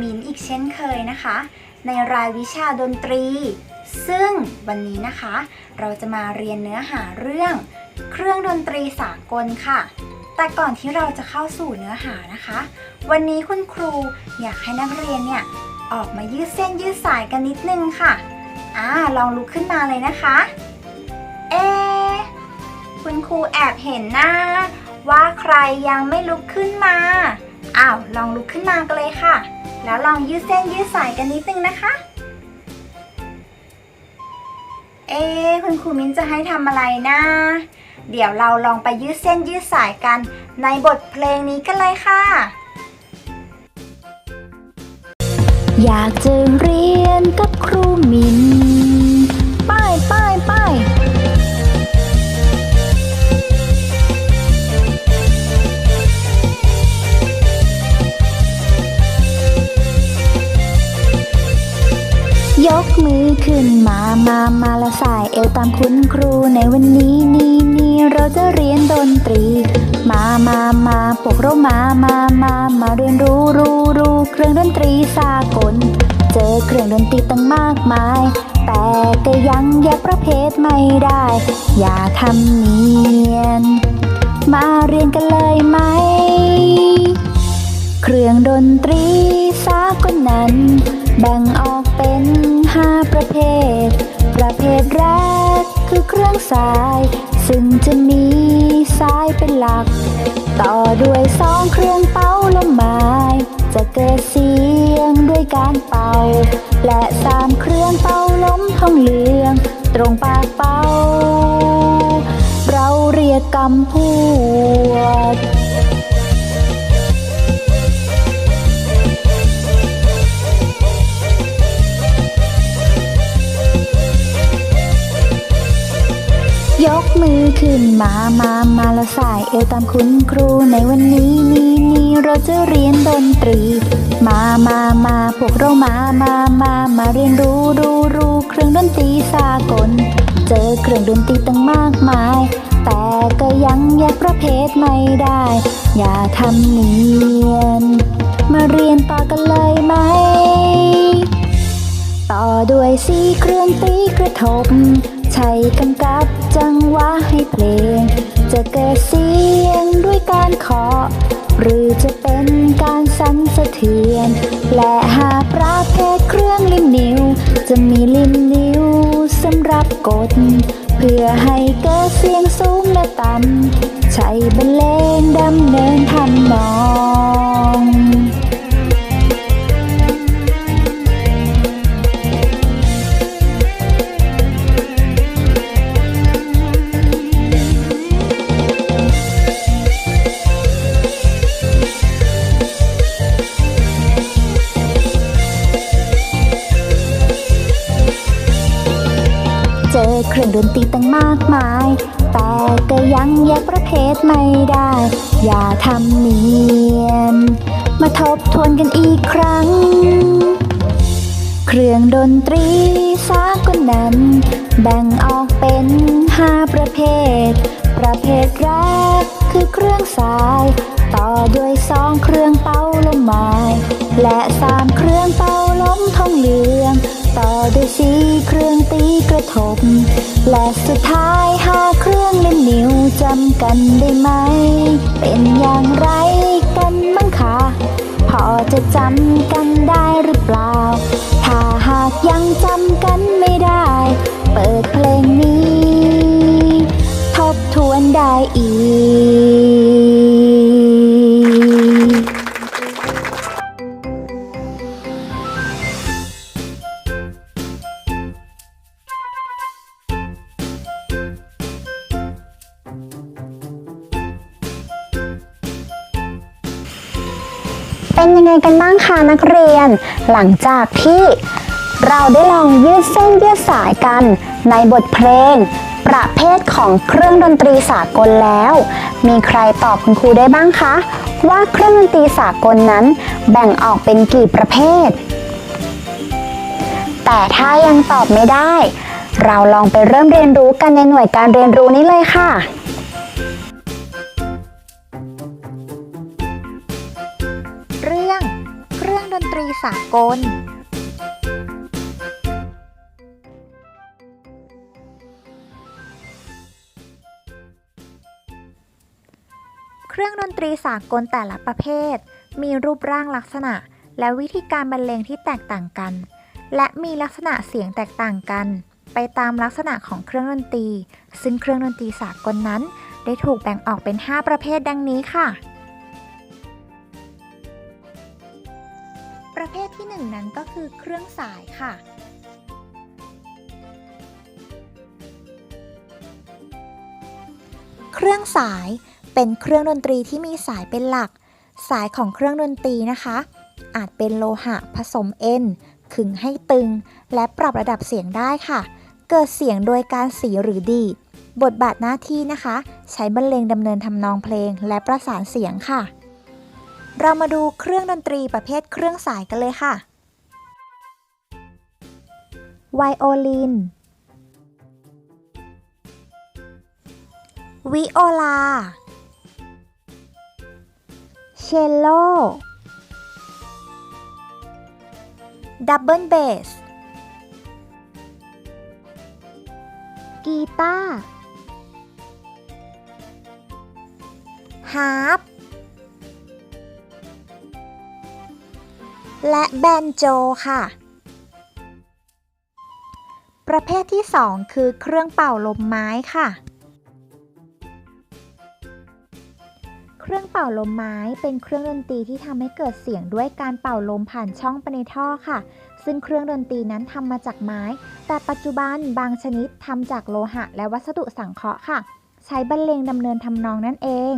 มินอีกเช่นเคยนะคะ ในรายวิชาดนตรี ซึ่งวันนี้นะคะ เราจะมาเรียนเนื้อหาเรื่อง เครื่องดนตรีสากลค่ะ แต่ก่อนที่เราจะเข้าสู่เนื้อหานะคะ วันนี้คุณครูอยากให้นักเรียนเนี่ยออกมายืดเส้นยืดสายกันนิดนึงค่ะอ่าลองลุกขึ้นมาเลยนะคะ เอะคุณครูแอบเห็นหน้า ว่าใครยังไม่ลุกขึ้นมา อ้าว ลองลุกขึ้นมากันเลยค่ะ แล้วลองยืดเส้นยืดสายกันนิดนึงนะคะ เอ๊คุณครูมิ้นจะให้ทำอะไรนะ เดี๋ยวเราลองไปยืดเส้นยืดสายกันในบทเพลงนี้กันเลยค่ะ อยากจะเรียนกับครูมิ้น ขึ้นมา มามาละสายเอวตามคุณครูในวันนี้นี่นี่เราจะเรียนดนตรี มามามาพวกเรามามามามาเรียนรู้รู้รู้เครื่องดนตรีสากล เจอเครื่องดนตรีตั้งมากมาย แต่ก็ยังแยกประเภทไม่ได้ อย่าทำเนียน มาเรียนกันเลยไหม เครื่องดนตรีสากลนั้น แบ่งออกเป็น ภท ประเภทแรกคือเครื่องสาย ซึ่งจะมีสายเป็นหลัก ต่อด้วยสองเครื่องเป่าลมไม้จะเกิดเสียงด้วยการเป่า และสามเครื่องเป่าลมทองเหลือง ตรงปากเป่า เราเรียกกำพวด ยกมือขึ้นมามามาและสายเอวตามคุณครูในวันนี้นี่นี่เราจะเรียนดนตรี มามามาพวกเรามามามามาเรียนรู้รู้รู้เครื่องดนตรีสากล เจอเครื่องดนตรีตั้งมากมาย แต่ก็ยังแยกประเภทไม่ได้ อย่าทำเนียน มาเรียนต่อกันเลยไหมต่อด้วยสีเครื่องตีกระทบ ใช้กำกับจังหวะให้เพลง จะเกิดเสียงด้วยการเคาะหรือจะเป็นการสั่นสะเทือน และหากประเภทเครื่องลิ้นนิ้ว จะมีลิ้นนิ้วสำหรับกด เพื่อให้เกิดเสียงสูงและต่ำใช้บรรเลงดำเนินทำน เจอเครื่องดนตรีตั้งมากมาย แต่ก็ยังแยกประเภทไม่ได้ อย่าทำเนียน มาทบทวนกันอีกครั้ง เครื่องดนตรีสากลนั้น แบ่งออกเป็นห้าประเภท ประเภทแรกคือเครื่องสาย ต่อด้วยสองเครื่องเป่าลมไม้ และสามเครื่องเป่าลมทองเหลือง ต่อด้วยสี กระทบ และสุดท้ายหาเครื่องเล่นนิ้วจำกันได้ไหม เป็นอย่างไรกันบ้างคะพอจะจำกันได้หรือเปล่า ถ้าหากยังจำกันไม่ได้ เปิดเพลงนี้ ทบทวนได้อีก น หลังจากที่เราได้ลองยืดเส้นยืดสายกันในบทเพลง ประเภทของเครื่องดนตรีสากลแล้ว มีใครตอบคุณครูได้บ้างคะ ว่าเครื่องดนตรีสากลนั้น แบ่งออกเป็นกี่ประเภท แต่ถ้ายังตอบไม่ได้ เราลองไปเริ่มเรียนรู้กันในหน่วยการเรียนรู้นี้เลยค่ะ ดนตรีสากล เครื่องดนตรีสากลแต่ละประเภท มีรูปร่างลักษณะ และวิธีการบรรเลงที่แตกต่างกัน และมีลักษณะเสียงแตกต่างกัน ไปตามลักษณะของเครื่องดนตรี ซึ่งเครื่องดนตรีสากลนั้น ได้ถูกแบ่งออกเป็น 5 ประเภทดังนี้ค่ะ ประเภทที่1นั้นก็คือเครื่องสายค่ะ เครื่องสายเป็นเครื่องดนตรีที่มีสายเป็นหลัก สายของเครื่องดนตรีนะคะ อาจเป็นโลหะผสมเอ็นขึงให้ตึง และปรับระดับเสียงได้ค่ะ เกิดเสียงโดยการสีหรือดีดบทบาทหน้าที่นะคะ ใช้บรรเลงดำเนินทำนองเพลงและประสานเสียงค่ะ เรามาดูเครื่องดนตรีประเภทเครื่องสายกันเลยค่ะ ไวโอลิน วิโอลา เชลโล ดับเบิลเบส กีตาร์ฮาร์ปและแบนโจค่ะ ประเภทที่ 2 คือเครื่องเป่าลมไม้ค่ะ เครื่องเป่าลมไม้เป็นเครื่องดนตรีที่ทำให้เกิดเสียงด้วยการเป่าลมผ่านช่องไปในท่อค่ะ ซึ่งเครื่องดนตรีนั้นทำมาจากไม้ แต่ปัจจุบันบางชนิดทำจากโลหะ และวัสดุสังเคราะห์ค่ะ ใช้บรรเลงดำเนินทำนองนั่นเอง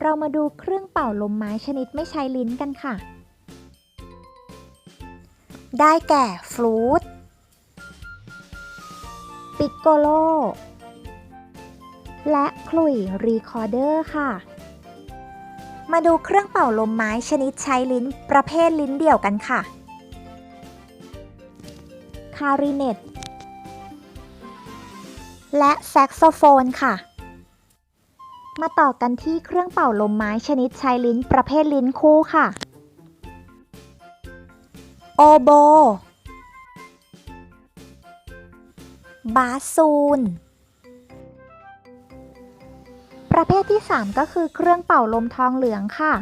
เรามาดูเครื่องเป่าลมไม้ชนิดไม่ใช้ลิ้นกันค่ะ ได้แก่ฟลูต ปิกโกโล และขลุ่ยรีคอร์เดอร์ค่ะ มาดูเครื่องเป่าลมไม้ชนิดใช้ลิ้นประเภทลิ้นเดี่ยวกันค่ะ คาริเนตและแซกโซโฟนค่ะ มาต่อกันที่เครื่องเป่าลมไม้ชนิดใช้ลิ้นประเภทลิ้นคู่ค่ะ โอโบ บาซูน ประเภทที่ 3 ก็คือเครื่องเป่าลมทองเหลืองค่ะ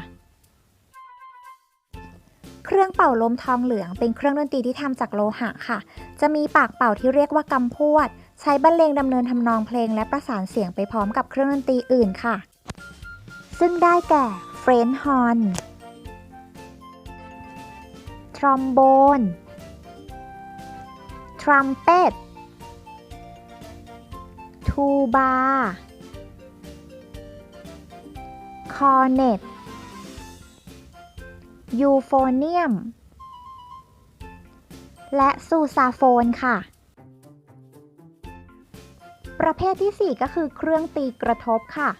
เครื่องเป่าลมทองเหลืองเป็นเครื่องดนตรีที่ทำจากโลหะค่ะ จะมีปากเป่าที่เรียกว่ากำพวด ใช้บรรเลงดำเนินทำนองเพลงและประสานเสียงไปพร้อมกับเครื่องดนตรีอื่นค่ะ ซึ่งได้แก่เฟรนฮอนทรอมโบน ทรัมเป็ต ทูบาคอเนตยูโฟเนียม และซูซาโฟนค่ะ ประเภทที่ 4 ก็คือเครื่องตีกระทบค่ะ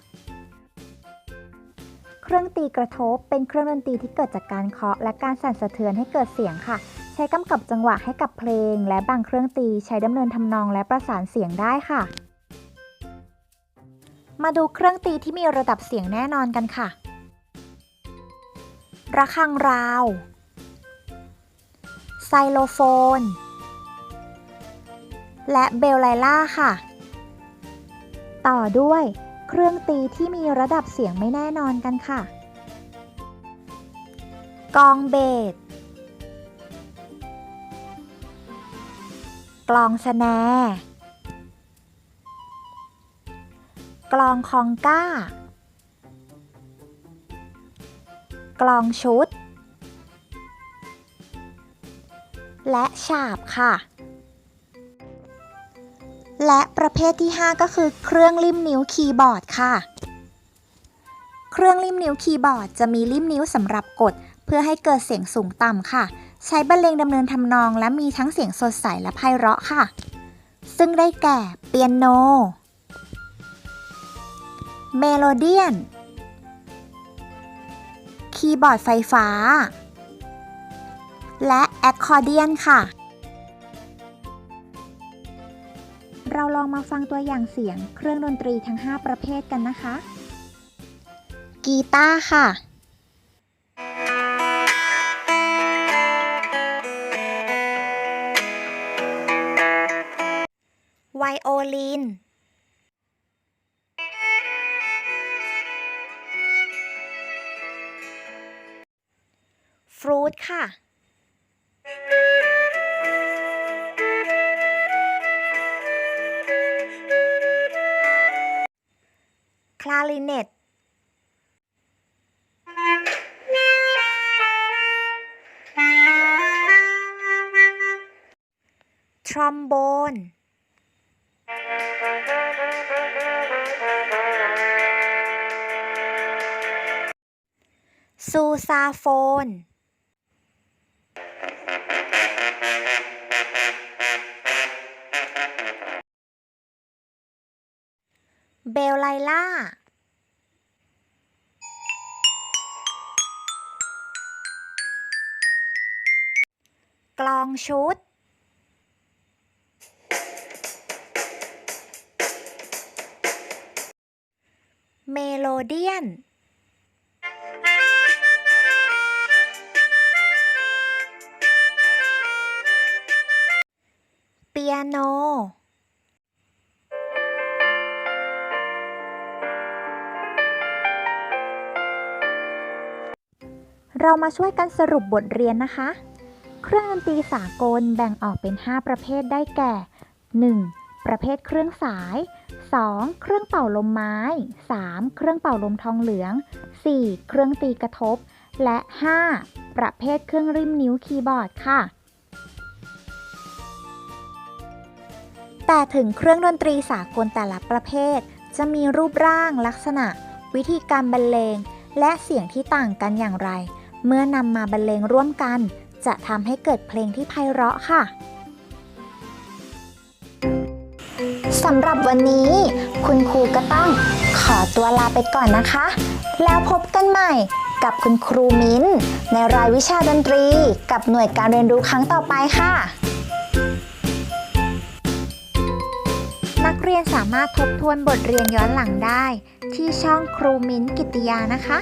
เครื่องตีกระทบเป็นเครื่องดนตรีที่เกิดจากการเคาะและการสั่นสะเทือนให้เกิดเสียงค่ะ ใช้กำกับจังหวะให้กับเพลง และบางเครื่องตีใช้ดำเนินทำนองและประสานเสียงได้ค่ะ มาดูเครื่องตีที่มีระดับเสียงแน่นอนกันค่ะ ระฆังราว ไซโลโฟน และเบลไลล่าค่ะ ต่อด้วยเครื่องตีที่มีระดับเสียงไม่แน่นอนกันค่ะ กองเบส กลองสแน กลองคองก้า กลองชุด และฉาบค่ะ และประเภทที่ 5 ก็คือเครื่องริมนิ้วคีย์บอร์ดค่ะ เครื่องริมนิ้วคีย์บอร์ดจะมีริมนิ้วสำหรับกด เพื่อให้เกิดเสียงสูงต่ำค่ะ ใช้บรรเลงดำเนินทำนองและมีทั้งเสียงสดใสและไพเราะค่ะ ซึ่งได้แก่เปียโน เมโลเดียน คีย์บอร์ดไฟฟ้า และแอคคอร์เดียนค่ะ เราลองมาฟังตัวอย่างเสียงเครื่องดนตรีทั้ง 5 ประเภทกันนะคะ กีตาร์ค่ะไวโอลิน ฟรูทค่ะ คลาริเนตทรอมโบน ซูซาโฟน เบ ลไลล่ากลองชุด เมโลเดียน เรามาช่วยกันสรุปบทเรียนนะคะ เครื่องดนตรีสากลแบ่งออกเป็น 5 ประเภทได้แก่ 1. ประเภทเครื่องสาย 2. เครื่องเป่าลมไม้ 3. เครื่องเป่าลมทองเหลือง 4. เครื่องตีกระทบ และ 5. ประเภทเครื่องริมนิ้วคีย์บอร์ดค่ะ แต่ถึงเครื่องดนตรีสากลแต่ละประเภท จะมีรูปร่างลักษณะ วิธีการบรรเลง และเสียงที่ต่างกันอย่างไร เมื่อนำมาบรรเลงร่วมกัน จะทำให้เกิดเพลงที่ไพเราะค่ะสำหรับวันนี้ คุณครูก็ต้องขอตัวลาไปก่อนนะคะ แล้วพบกันใหม่กับคุณครูมิ้น ในรายวิชาดนตรีกับหน่วยการเรียนรู้ครั้งต่อไปค่ะ นักเรียนสามารถทบทวนบทเรียนย้อนหลังได้ ที่ช่องครูมิ้นกิตติยานะคะ